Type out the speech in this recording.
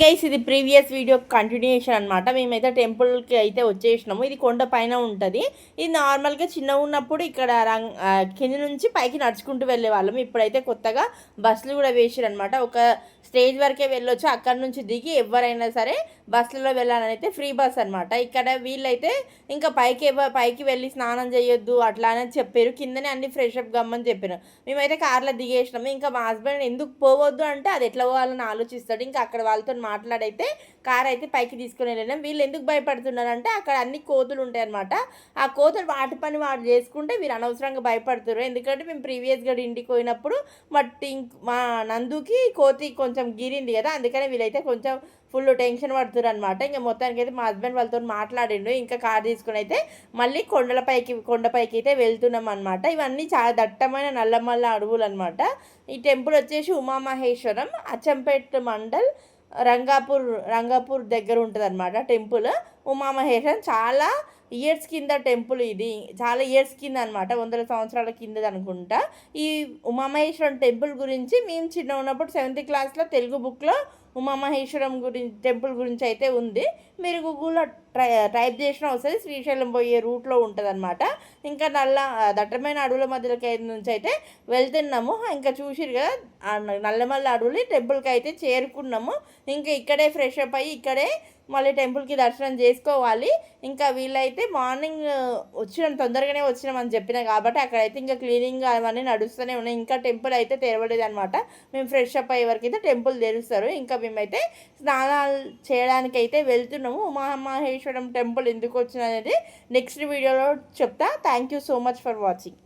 Guys ఇది previous video continuation అనమాట మేమైతే టెంపుల్కి అయితే వచ్చేసినాము. ఇది కొండ పైన ఉంటుంది. ఇది నార్మల్గా చిన్న ఉన్నప్పుడు ఇక్కడ రంగ్ కింద నుంచి పైకి నడుచుకుంటూ వెళ్ళే వాళ్ళం. ఇప్పుడైతే కొత్తగా బస్సులు కూడా వేసారనమాట ఒక స్టేజ్ వరకే వెళ్ళొచ్చు. అక్కడ నుంచి దిగి ఎవరైనా సరే బస్సులో వెళ్ళాలని అయితే ఫ్రీ బస్ అనమాట ఇక్కడ వీళ్ళైతే ఇంకా పైకి పైకి వెళ్ళి స్నానం చేయొద్దు అట్లా అని చెప్పారు. కిందనే అన్ని ఫ్రెష్ అప్ గమ్మని చెప్పారు. మేమైతే కార్లో దిగేసినాము. ఇంకా మా హస్బెండ్ ఎందుకు పోవద్దు అంటే అది ఎట్లా పోవాలని ఆలోచిస్తాడు. ఇంకా అక్కడ వాళ్ళతో మాట్లాడైతే కార్ అయితే పైకి తీసుకుని వెళ్ళినాం వీళ్ళు ఎందుకు భయపడుతున్నారు అంటే అక్కడ అన్ని కోతులు ఉంటాయి అనమాట ఆ కోతులు వాటి పని వాడు చేసుకుంటే వీరు అనవసరంగా భయపడుతున్నారు ఎందుకంటే మేము ప్రీవియస్గా ఇంటికి పోయినప్పుడు మా టింక్ మా నందుకి కోతి కొంచెం గిరింది కదా అందుకనే వీళ్ళైతే కొంచెం ఫుల్ టెన్షన్ పడుతున్నారు అనమాట ఇంకా మొత్తానికి అయితే మా హస్బెండ్ వాళ్ళతో మాట్లాడిండు. ఇంకా కార్ తీసుకుని అయితే మళ్ళీ కొండలపైకి కొండపైకి అయితే వెళ్తున్నాం అనమాట ఇవన్నీ చాలా దట్టమైన నల్లమల్ల అడవులు అనమాట ఈ టెంపుల్ వచ్చేసి ఉమామహేశ్వరం అచ్చంపేట్ మండల్ రంగాపూర్ రంగాపూర్ దగ్గర ఉంటుంది అనమాట టెంపుల్. ఉమామహేశ్వరం చాలా ఇయర్స్ కింద టెంపుల్ ఇది. చాలా ఇయర్స్ కింద అనమాట వందల సంవత్సరాల కిందది అనుకుంటా. ఈ ఉమామహేశ్వరం టెంపుల్ గురించి మేము చిన్న ఉన్నప్పుడు సెవెంత్ క్లాస్లో తెలుగు బుక్లో ఉమామహేశ్వరం గురించి టెంపుల్ గురించి అయితే ఉంది. మీరు గూగుల్లో ట్రై టైప్ చేసినా వస్తుంది శ్రీశైలం పోయే రూట్లో ఉంటుంది అనమాట ఇంకా నల్ల దట్టమైన అడవుల మధ్యలోకి నుంచి అయితే వెళ్తున్నాము. ఇంకా చూసిరు కదా నల్లమల్ల అడవులు టెంపుల్కి అయితే చేరుకున్నాము. ఇంకా ఇక్కడే ఫ్రెష్ అప్ అయ్యి ఇక్కడే మళ్ళీ టెంపుల్కి దర్శనం చేసుకోవాలి. ఇంకా వీళ్ళైతే మార్నింగ్ వచ్చినాం తొందరగానే వచ్చినాం అని చెప్పిన కాబట్టి అక్కడైతే ఇంకా క్లీనింగ్ అవన్నీ నడుస్తూనే ఉన్నాయి. ఇంకా టెంపుల్ అయితే తెరవలేదు అనమాట మేము ఫ్రెష్ అప్ అయ్యే వరకు అయితే టెంపుల్ తెరుస్తారు. ఇంకా మేమైతే స్నానాలు చేయడానికి అయితే వెళ్తున్నాము. ఉమామహేశ్వరం టెంపుల్ ఎందుకు వచ్చిన అనేది నెక్స్ట్ వీడియోలో చెప్తా. Thank you so much for watching